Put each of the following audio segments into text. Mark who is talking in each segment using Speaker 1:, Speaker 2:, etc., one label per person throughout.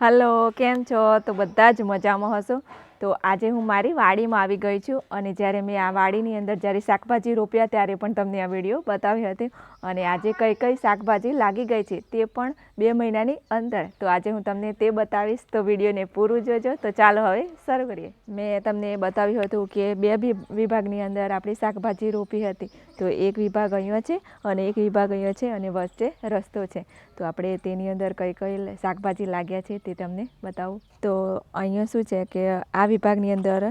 Speaker 1: Hello કેમ છો? તો બધા જ મજામાં હશો? તો આજે હું મારી વાડીમાં આવી ગઈ છું અને જ્યારે મેં આ વાડીની અંદર જ્યારે શાકભાજી રોપ્યા ત્યારે પણ તમને આ વીડિયો બતાવી હતી અને આજે કઈ કઈ શાકભાજી લાગી ગઈ છે તે પણ બે મહિનાની અંદર. તો આજે હું તમને તે બતાવીશ. તો વિડીયોને પૂરું જોજો. તો ચાલો હવે શરૂ કરીએ. મેં તમને બતાવ્યું હતું કે બે વિભાગની અંદર આપણી શાકભાજી રોપી હતી. તો એક વિભાગ અહીંયા છે અને એક વિભાગ અહીંયા છે અને વચ્ચે રસ્તો છે. તો આપણે તેની અંદર કઈ કઈ શાકભાજી લાગ્યા છે તે તમને બતાવું. તો અહીંયા શું છે કે આ વિભાગની અંદર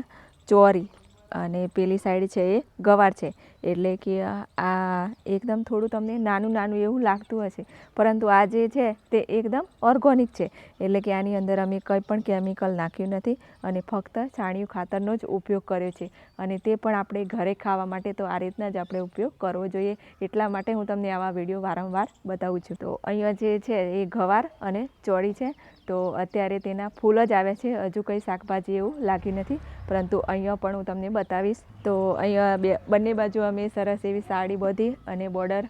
Speaker 1: ચોરી અને પેલી સાઈડ છે એ ગવાર છે. એટલે કે આ એકદમ થોડું તમને નાનું નાનું એવું લાગતું હશે. પરંતુ આ જે છે તે એકદમ ઓર્ગોનિક છે. એટલે કે આની અંદર અમે કંઈ પણ કેમિકલ નાખ્યું નથી અને ફક્ત છાણિયું ખાતરનો જ ઉપયોગ કર્યો છે. અને તે પણ આપણે ઘરે ખાવા માટે તો આ રીતના જ આપણે ઉપયોગ કરવો જોઈએ. એટલા માટે હું તમને આવા વીડિયો વારંવાર બતાવું છું. તો અહીંયા જે છે એ ગવાર અને ચોળી છે. તો અત્યારે તેના ફૂલ જ આવ્યા છે. હજુ કંઈ શાકભાજી એવું લાગ્યું નથી. પરંતુ અહીંયા પણ હું તમને બતાવીશ. તો અહીંયા બે, બંને બાજુ અમે સરસ એવી સાડી બધી અને બોર્ડર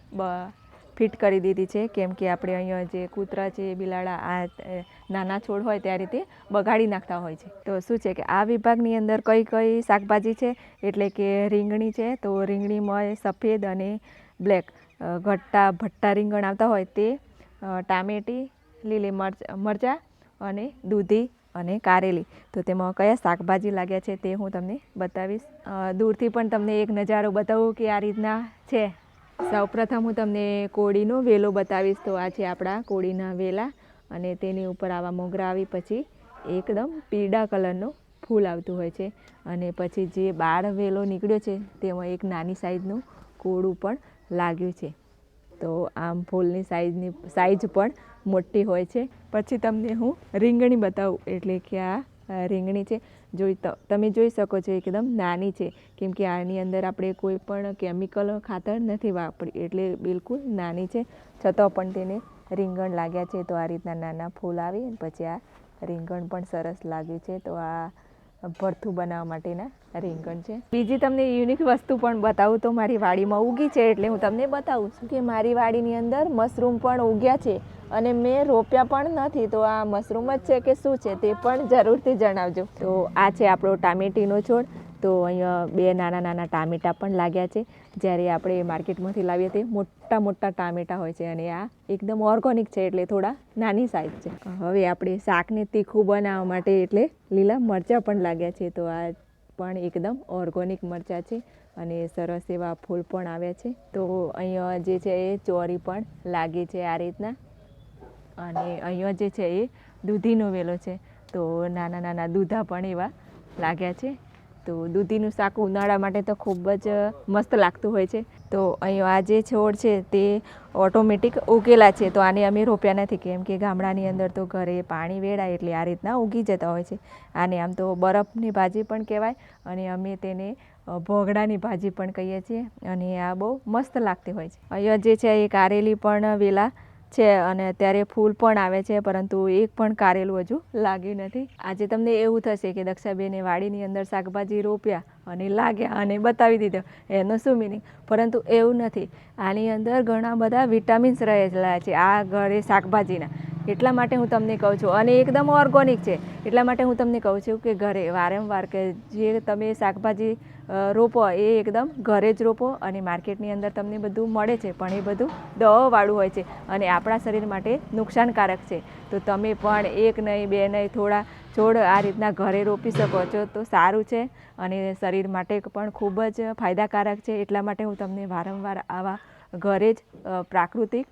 Speaker 1: ફિટ કરી દીધી છે. કેમ કે આપણે અહીંયા જે કૂતરા છે બિલાડા આ નાના છોડ હોય ત્યારે તે બગાડી નાખતા હોય છે. તો શું છે કે આ વિભાગની અંદર કઈ કઈ શાકભાજી છે? એટલે કે રીંગણી છે, તો રીંગણીમાં સફેદ અને બ્લેક. ઘટ્ટા ભટ્ટા રીંગણ આવતા હોય તે ટામેટી, લીલી મરચ, મરચાં અને દૂધી અને કારેલી. તો તેમાં કયા શાકભાજી લાગ્યા છે તે હું તમને બતાવીશ. દૂરથી પણ તમને એક નજારો બતાવું કે આ રીતના છે. સૌપ્રથમ હું તમને કોળીનો વેલો બતાવીશ. તો આ છે આપણા કોળીના વેલા અને તેની ઉપર આવા મોગરા આવી પછી એકદમ પીળા કલરનું ફૂલ આવતું હોય છે. અને પછી જે બાળ વેલો નીકળ્યો છે તેમાં એક નાની સાઈઝનું કોળું પણ લાગ્યું છે. તો આમ ફૂલની સાઇઝની સાઇઝ પણ મોટી હોય છે. પછી તમને હું રીંગણી બતાવું, એટલે કે આ રીંગણી છે. જોઈ તમે જોઈ શકો છો એકદમ નાની છે. કેમ કે આની અંદર આપણે કોઈ પણ કેમિકલ ખાતર નથી વાપરી, એટલે બિલકુલ નાની છે. છતાં પણ તેને રીંગણ લાગ્યા છે. તો આ રીતના નાના ફૂલ આવી પછી આ રીંગણ પણ સરસ લાગ્યું છે. તો આ ભરથું બનાવવા માટેના રીંગણ છે. બીજી તમને યુનિક વસ્તુ પણ બતાવું તો મારી વાડીમાં ઉગી છે એટલે હું તમને બતાવું છું કે મારી વાડીની અંદર મશરૂમ પણ ઉગ્યા છે અને મેં રોપ્યા પણ નથી તો આ મશરૂમ જ છે કે શું છે તે પણ જરૂરથી જણાવજો. તો આ છે આપણો ટામેટીનો છોડ. તો અહીંયા બે નાના નાના ટામેટા પણ લાગ્યા છે. જ્યારે આપણે માર્કેટમાંથી લાવીએ તે મોટા મોટા ટામેટા હોય છે અને આ એકદમ ઓર્ગોનિક છે એટલે થોડા નાની સાઈઝ છે. હવે આપણે શાકને તીખું બનાવવા માટે એટલે લીલા મરચાં પણ લાગ્યા છે. તો આ પણ એકદમ ઓર્ગોનિક મરચાં છે અને સરસ એવા ફૂલ પણ આવ્યા છે. તો અહીંયા જે છે એ ચોરી પણ લાગી છે આ રીતના. અને અહીંયા જે છે એ દૂધીનો વેલો છે. તો નાના નાના દૂધા પણ એવા લાગ્યા છે. તો દૂધીનું શાક ઉનાળા માટે તો ખૂબ જ મસ્ત લાગતું હોય છે. તો અહીં આ જે છોડ છે તે ઓટોમેટિક ઉગેલા છે. તો આને અમે રોપ્યા નથી કેમ કે ગામડાની અંદર તો ઘરે પાણી વેડાય એટલે આ રીતના ઉગી જતા હોય છે. આને આમ તો બરફની ભાજી પણ કહેવાય અને અમે તેને ભોગડાની ભાજી પણ કહીએ છીએ અને આ બહુ મસ્ત લાગતી હોય છે. અહીંયા જે છે એ કારેલી પણ વેલા છે અને અત્યારે ફૂલ પણ આવે છે, પરંતુ એક પણ કારેલું હજુ લાગ્યું નથી. આજે તમને એવું થશે કે દક્ષાબેને વાડીની અંદર શાકભાજી રોપ્યા અને લાગ્યા અને બતાવી દીધો. એનો શું મિનિંગ પરંતુ એવું નથી. આની અંદર ઘણા બધા વિટામિન્સ રહેલા છે. આ ઘરે શાકભાજીના. એટલા માટે હું તમને કહું છું. અને એકદમ ઓર્ગોનિક છે. એટલા માટે હું તમને કહું છું કે ઘરે વારંવાર કે જે તમે શાકભાજી રોપો એ એકદમ ઘરે જ રોપો અને માર્કેટની અંદર તમને બધું મળે છે. પણ એ બધું દવાવાળું હોય છે અને આપણા શરીર માટે નુકસાનકારક છે. તો તમે પણ એક નહીં, બે નહીં, થોડા છોડ આ રીતના ઘરે રોપી શકો છો તો સારું છે અને શરીર માટે પણ ખૂબ જ ફાયદાકારક છે. એટલા માટે હું તમને વારંવાર આવા ઘરે જ પ્રાકૃતિક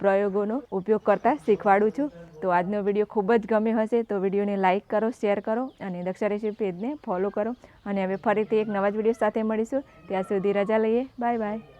Speaker 1: પ્રયોગોનો ઉપયોગ કરતા શીખવાડું છું. તો આજનો વીડિયો ખૂબ જ ગમે હશે, તો વિડીયોને લાઇક કરો, શેર કરો અને દક્ષા રેસીપી પેજને ફોલો કરો. અને હવે ફરીથી એક નવા જ વીડિયો સાથે મળીશું. ત્યાં સુધી રજા લઈએ. Bye bye.